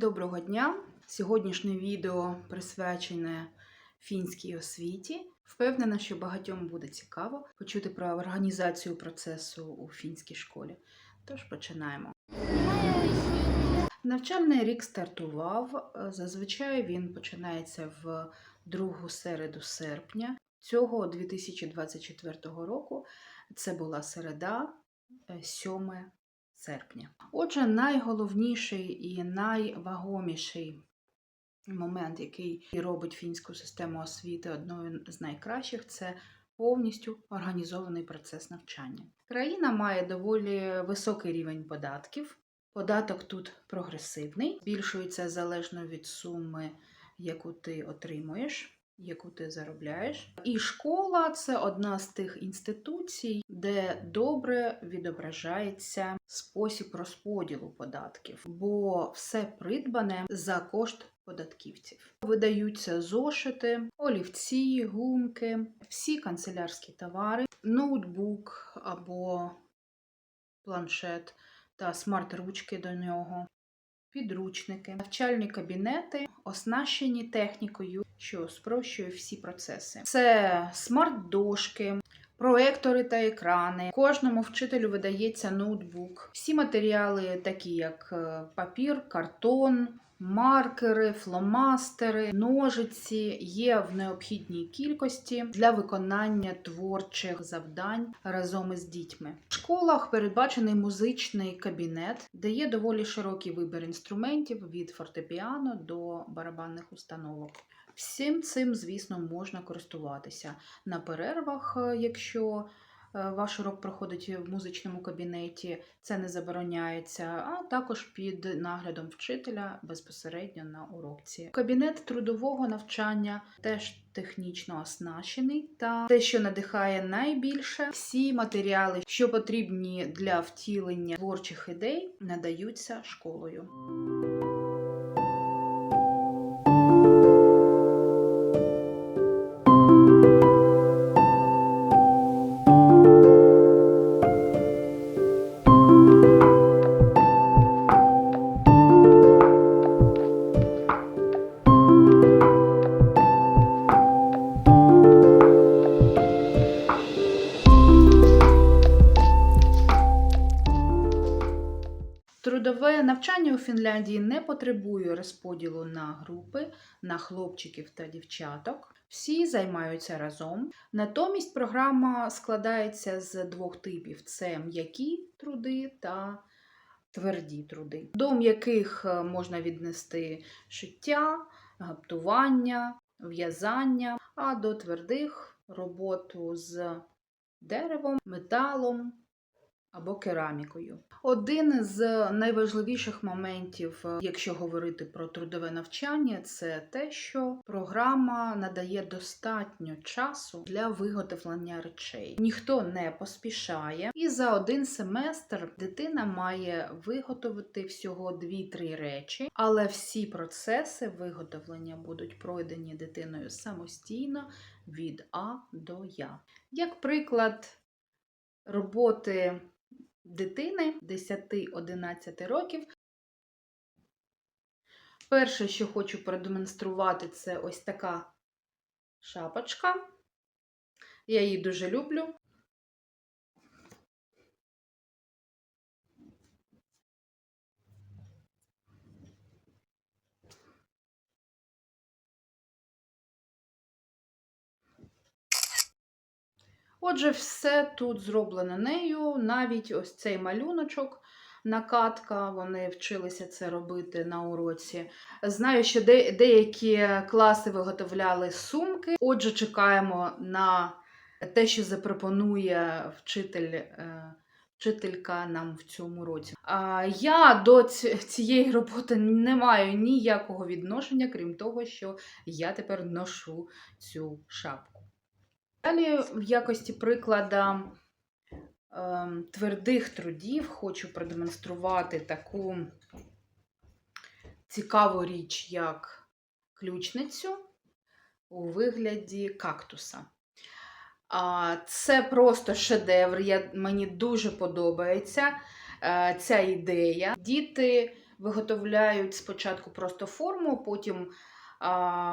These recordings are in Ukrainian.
Доброго дня! Сьогоднішнє відео присвячене фінській освіті. Впевнена, що багатьом буде цікаво почути про організацію процесу у фінській школі. Тож починаємо. Навчальний рік стартував. е, Зазвичай він починається в другу середу серпня. Цього 2024 року це була середа, е, 7 серпня. Отже, найголовніший і найвагоміший момент, який робить фінську систему освіти одною з найкращих, це повністю організований процес навчання. Країна має доволі високий рівень податків. Податок тут прогресивний, збільшується залежно від суми, яку ти отримуєш, яку ти заробляєш. І школа це одна з тих інституцій, де добре відображається спосіб розподілу податків, бо все придбане за кошт податківців. Видаються зошити, олівці, гумки, всі канцелярські товари, ноутбук або планшет та смарт-ручки до нього, підручники, навчальні кабінети, оснащені технікою, що спрощує всі процеси. Це смарт-дошки. Проектори та екрани. Кожному вчителю видається ноутбук. Всі матеріали, такі як е, папір, картон, маркери, фломастери, ножиці, є в необхідній кількості для виконання творчих завдань разом із дітьми. В школах передбачений музичний кабінет, де є доволі широкий вибір інструментів від фортепіано до барабанних установок. Всім цим, звісно, можна користуватися на перервах, е, якщо ваш урок проходить в музичному кабінеті, це не забороняється, а також під наглядом вчителя безпосередньо на уроці. Кабінет трудового навчання теж технічно оснащений, та те, що надихає найбільше, всі матеріали, що потрібні для втілення творчих ідей, надаються школою. Фінляндії не потребує розподілу на групи, на хлопчиків та дівчаток. Всі займаються разом. Натомість програма складається з двох типів: це м'які труди та тверді труди, до м'яких е, можна віднести шиття, гаптування, в'язання, а до твердих роботу з деревом, металом або керамікою. Один з найважливіших моментів, е, якщо говорити про трудове навчання, це те, що програма надає достатньо часу для виготовлення речей. Ніхто не поспішає, і за один семестр дитина має виготовити всього 2-3 речі, але всі процеси виготовлення будуть пройдені дитиною самостійно від А до Я. Як приклад роботи дитини 10-11 років. Перше, що хочу продемонструвати, це ось така шапочка. Я її дуже люблю. Отже, все тут зроблено нею, навіть ось цей малюночок, накатка, вони вчилися це робити на уроці. Знаю, що де, деякі класи виготовляли сумки. Отже, чекаємо на те, що запропонує вчитель. е, Вчителька нам в цьому році. А я до цієї роботи не маю ніякого відношення, крім того, що я тепер ношу цю шапку. Далі, в якості приклада ем, твердих трудів, хочу продемонструвати таку цікаву річ, як ключницю у вигляді кактуса. Це просто шедевр. Я, мені дуже подобається е, ця ідея. Діти виготовляють спочатку просто форму, потім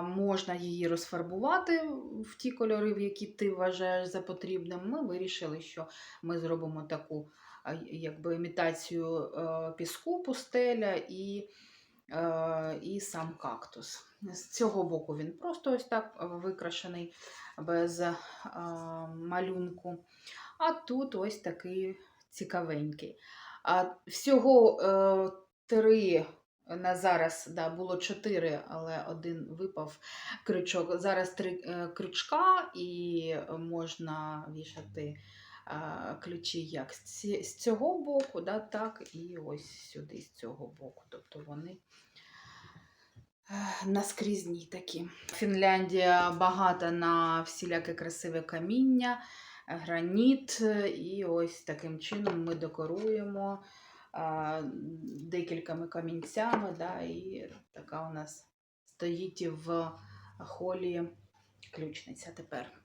можна її розфарбувати в ті кольори, в які ти вважаєш за потрібним. Ми вирішили, що ми зробимо таку якби імітацію е, піску, пустеля і, е, і сам кактус. З цього боку він просто ось так викрашений без е, малюнку. А тут ось такий цікавенький. Всього е, три на зараз да, було чотири, але один випав крючок. Зараз три е, крючка, і можна вішати е, ключі як з, цього боку, да, так і ось сюди, з цього боку. Тобто вони е, наскрізні такі. Фінляндія багата на всіляке красиве каміння, граніт, і ось таким чином ми декоруємо декількома камінцями, да, і така у нас стоїть в холі ключниця тепер.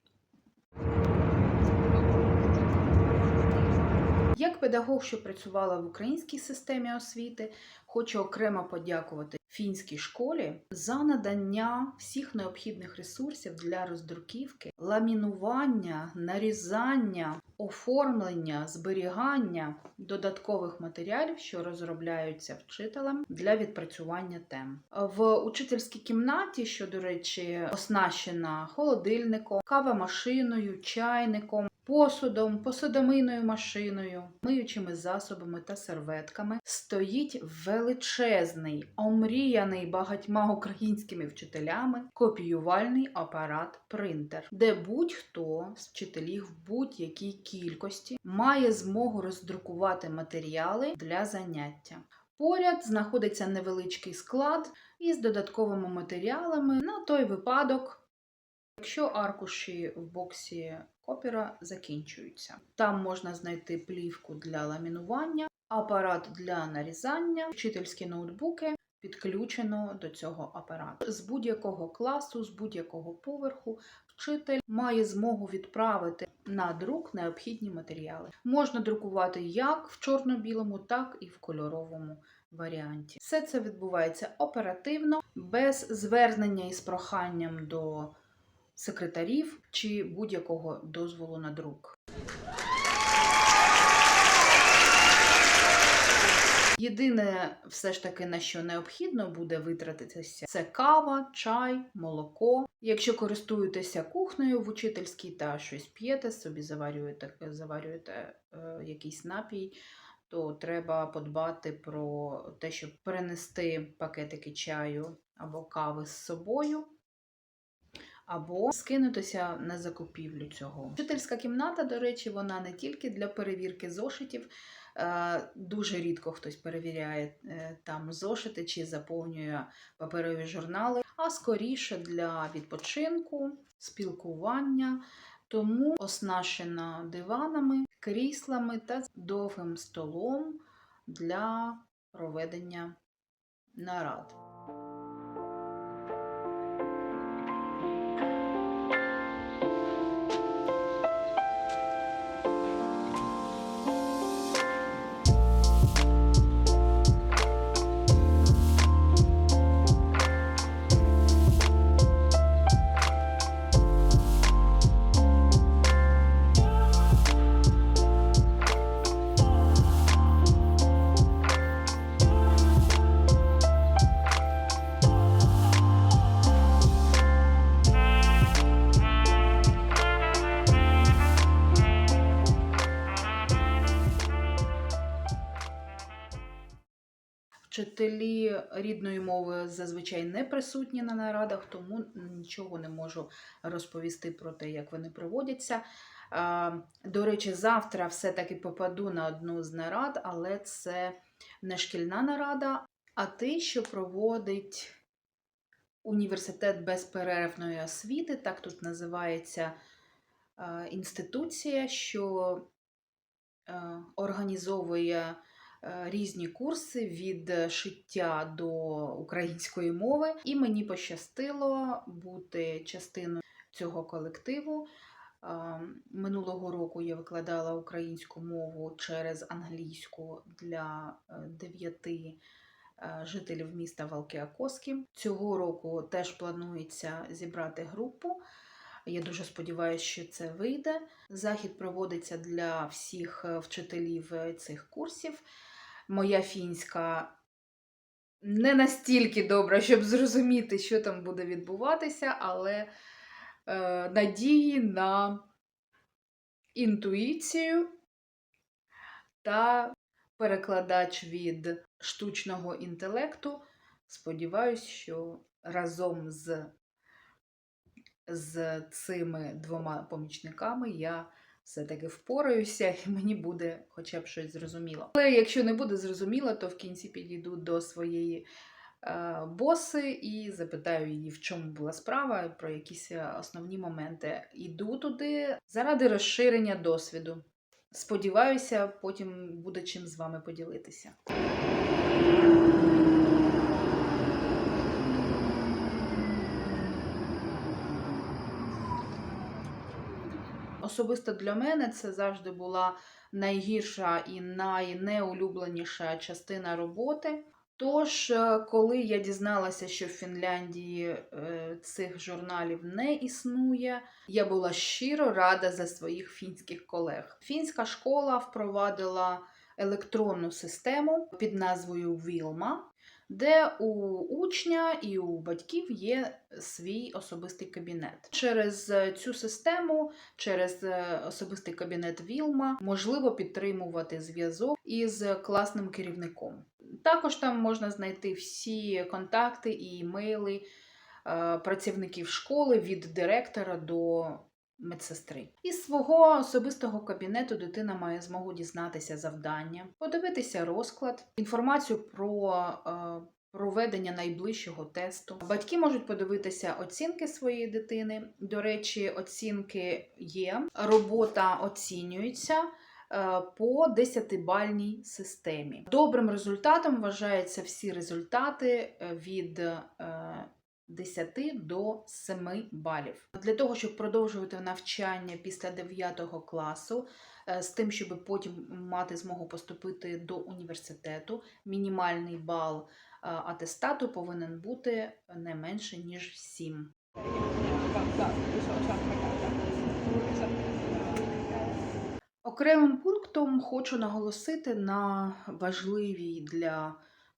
Як педагог, що працювала в українській системі освіти, хочу окремо подякувати фінській школі за надання всіх необхідних ресурсів для роздруківки, ламінування, нарізання, оформлення, зберігання додаткових матеріалів, що розробляються вчителем для відпрацювання тем. В учительській кімнаті, що, до речі, оснащена холодильником, кавомашиною, чайником, посудом, посудомийною машиною, миючими засобами та серветками, стоїть величезний, омріяний багатьма українськими вчителями копіювальний апарат принтер, де будь-хто з вчителів в будь-якій кількості має змогу роздрукувати матеріали для заняття. Поряд знаходиться невеличкий склад із додатковими матеріалами на той випадок, якщо аркуші в боксі копіра закінчуються. Там можна знайти плівку для ламінування, апарат для нарізання, вчительські ноутбуки. Підключено до цього апарату. З будь-якого класу, з будь-якого поверху вчитель має змогу відправити на друк необхідні матеріали. Можна друкувати як в чорно-білому, так і в кольоровому варіанті. Все це відбувається оперативно, без звернення із проханням до секретарів чи будь-якого дозволу на друк. Єдине, все ж таки, на що необхідно буде витратитися, це кава, чай, молоко. Якщо користуєтеся кухнею в учительській та щось п'єте, собі заварюєте, заварюєте е, якийсь напій, то треба подбати про те, щоб перенести пакетики чаю або кави з собою або скинутися на закупівлю цього. Вчительська кімната, до речі, вона не тільки для перевірки зошитів. Е, Дуже рідко хтось перевіряє е, там зошити чи заповнює паперові журнали, а скоріше для відпочинку, спілкування. Тому оснащена диванами, кріслами та довгим столом для проведення нарад. Вчителі рідної мови зазвичай не присутні на нарадах, тому нічого не можу розповісти про те, як вони проводяться. До речі, завтра все-таки попаду на одну з нарад, але це не шкільна нарада, а те, що проводить університет безперервної освіти, так тут називається інституція, що організовує різні курси від шиття до української мови, і мені пощастило бути частиною цього колективу. Е, Минулого року я викладала українську мову через англійську для е, дев'яти е, жителів міста Валкіакоски. Цього року теж планується зібрати групу. Я дуже сподіваюся, що це вийде. Захід проводиться для всіх е, вчителів е, цих курсів. Моя фінська не настільки добра, щоб зрозуміти, що там буде відбуватися, але е, надії на інтуїцію та перекладач від штучного інтелекту. Сподіваюсь, що разом з, з цими двома помічниками я все-таки впораюся і мені буде хоча б щось зрозуміло. Але якщо не буде зрозуміло, то в кінці підійду до своєї е, боси і запитаю її, в чому була справа, про якісь е, основні моменти. Іду туди заради розширення досвіду. Сподіваюся, потім буде чим з вами поділитися. Особисто для мене це завжди була найгірша і найнеулюбленіша частина роботи. Тож, е, коли я дізналася, що в Фінляндії е, цих журналів не існує, я була щиро рада за своїх фінських колег. Фінська школа впровадила електронну систему під назвою Вілма, де у учня і у батьків є свій особистий кабінет. Через е, цю систему, через е, особистий кабінет Вілма, можливо підтримувати зв'язок із класним керівником. Також там можна знайти всі контакти і імейли е, працівників школи від директора до медсестри. Із свого особистого кабінету дитина має змогу дізнатися завдання, подивитися розклад, інформацію про е, проведення найближчого тесту. Батьки можуть подивитися оцінки своєї дитини. До речі, оцінки є, робота оцінюється. е, По 10-бальній системі. Добрим результатом вважаються всі результати від е, 10 до 7 балів. Для того, щоб продовжувати навчання після 9 класу, е, з тим, щоб потім мати змогу поступити до університету, мінімальний бал е, атестату повинен бути не менше, ніж 7. Окремим пунктом хочу наголосити на важливій для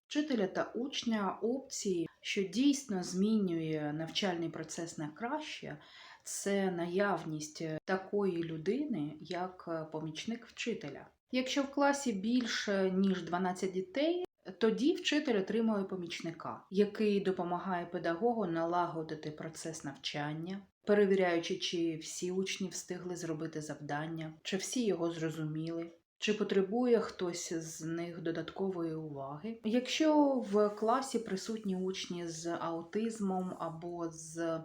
вчителя та учня опції, що дійсно змінює навчальний процес на краще, це наявність такої людини, як е, помічник вчителя. Якщо в класі більше ніж 12 дітей, тоді вчитель отримує помічника, який допомагає педагогу налагодити процес навчання, перевіряючи, чи всі учні встигли зробити завдання, чи всі його зрозуміли. Чи потребує хтось з них додаткової уваги? Якщо в класі присутні учні з аутизмом або з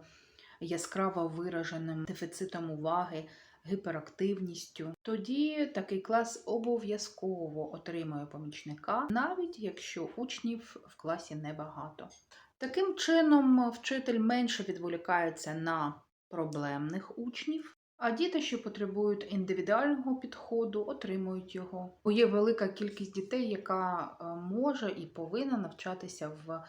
яскраво вираженим дефіцитом уваги, гіперактивністю, тоді такий клас обов'язково отримує помічника, навіть якщо учнів в класі небагато. Таким чином, вчитель менше відволікається на проблемних учнів. А діти, що потребують індивідуального підходу, отримують його. Бо є велика кількість дітей, яка е, може і повинна навчатися в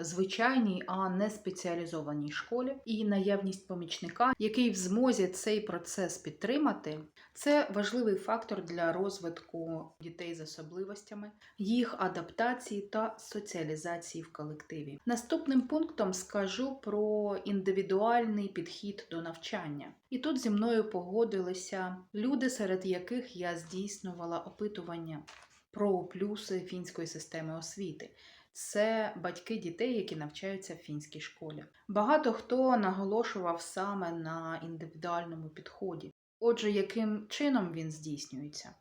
звичайній, а не спеціалізованій школі. І наявність помічника, який в змозі цей процес підтримати, це важливий фактор для розвитку дітей з особливостями, їх адаптації та соціалізації в колективі. Наступним пунктом скажу про індивідуальний підхід до навчання. І тут зі мною погодилися люди, серед яких я здійснювала опитування про плюси фінської системи освіти. Це батьки дітей, які навчаються в фінській школі. Багато хто наголошував саме на індивідуальному підході. Отже, яким чином він здійснюється?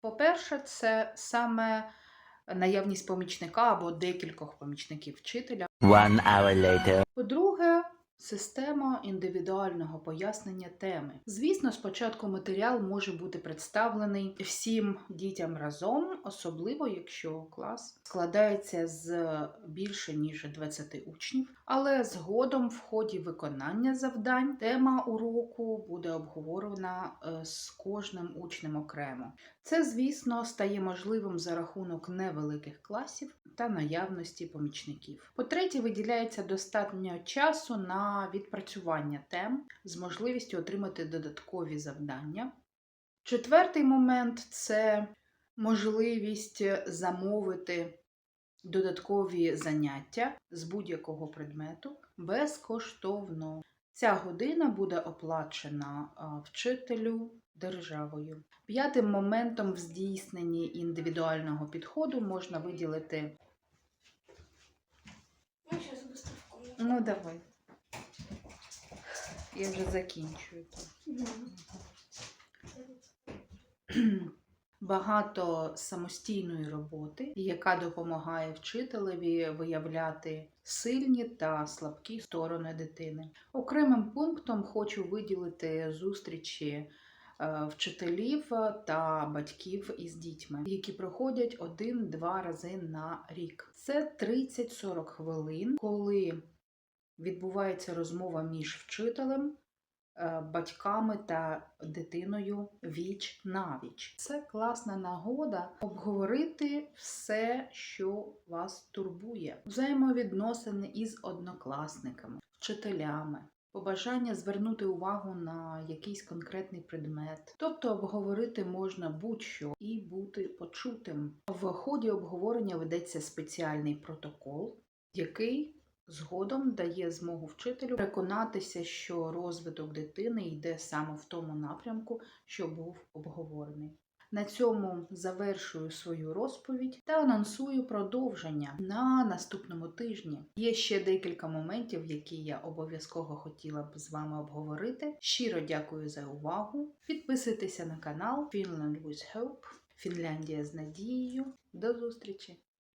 По-перше, це саме наявність помічника або декількох помічників вчителя. One hour later. По-друге, Система індивідуального пояснення теми. Звісно, спочатку матеріал може бути представлений всім дітям разом, особливо якщо клас складається з більше ніж 20 учнів. Але згодом, в ході виконання завдань, тема уроку буде обговорена е, з кожним учнем окремо. Це, звісно, стає можливим за рахунок невеликих класів та наявності помічників. По-третє, виділяється достатньо часу на відпрацювання тем з можливістю отримати додаткові завдання. Четвертий момент це можливість замовити додаткові заняття з будь-якого предмету безкоштовно. Ця година буде оплачена вчителю державою. П'ятим моментом в здійсненні індивідуального підходу можна виділити. Комнату. Ну, давай. Я вже закінчую. Багато самостійної роботи, яка допомагає вчителеві виявляти сильні та слабкі сторони дитини. Окремим пунктом хочу виділити зустрічі е, вчителів та батьків із дітьми, які проходять один-два рази на рік. Це 30-40 хвилин, коли відбувається розмова між вчителем, е, батьками та дитиною віч навіч. Це класна нагода обговорити все, що вас турбує, взаємовідносини із однокласниками, вчителями. Побажання звернути увагу на якийсь конкретний предмет, тобто обговорити можна будь-що і бути почутим. В ході обговорення ведеться спеціальний протокол, який згодом дає змогу вчителю переконатися, що розвиток дитини йде саме в тому напрямку, що був обговорений. На цьому завершую свою розповідь та анонсую продовження на наступному тижні. Є ще декілька моментів, які я обов'язково хотіла б з вами обговорити. Щиро дякую за увагу. Підписуйтеся на канал Finland with Hope. Фінляндія з надією. До зустрічі!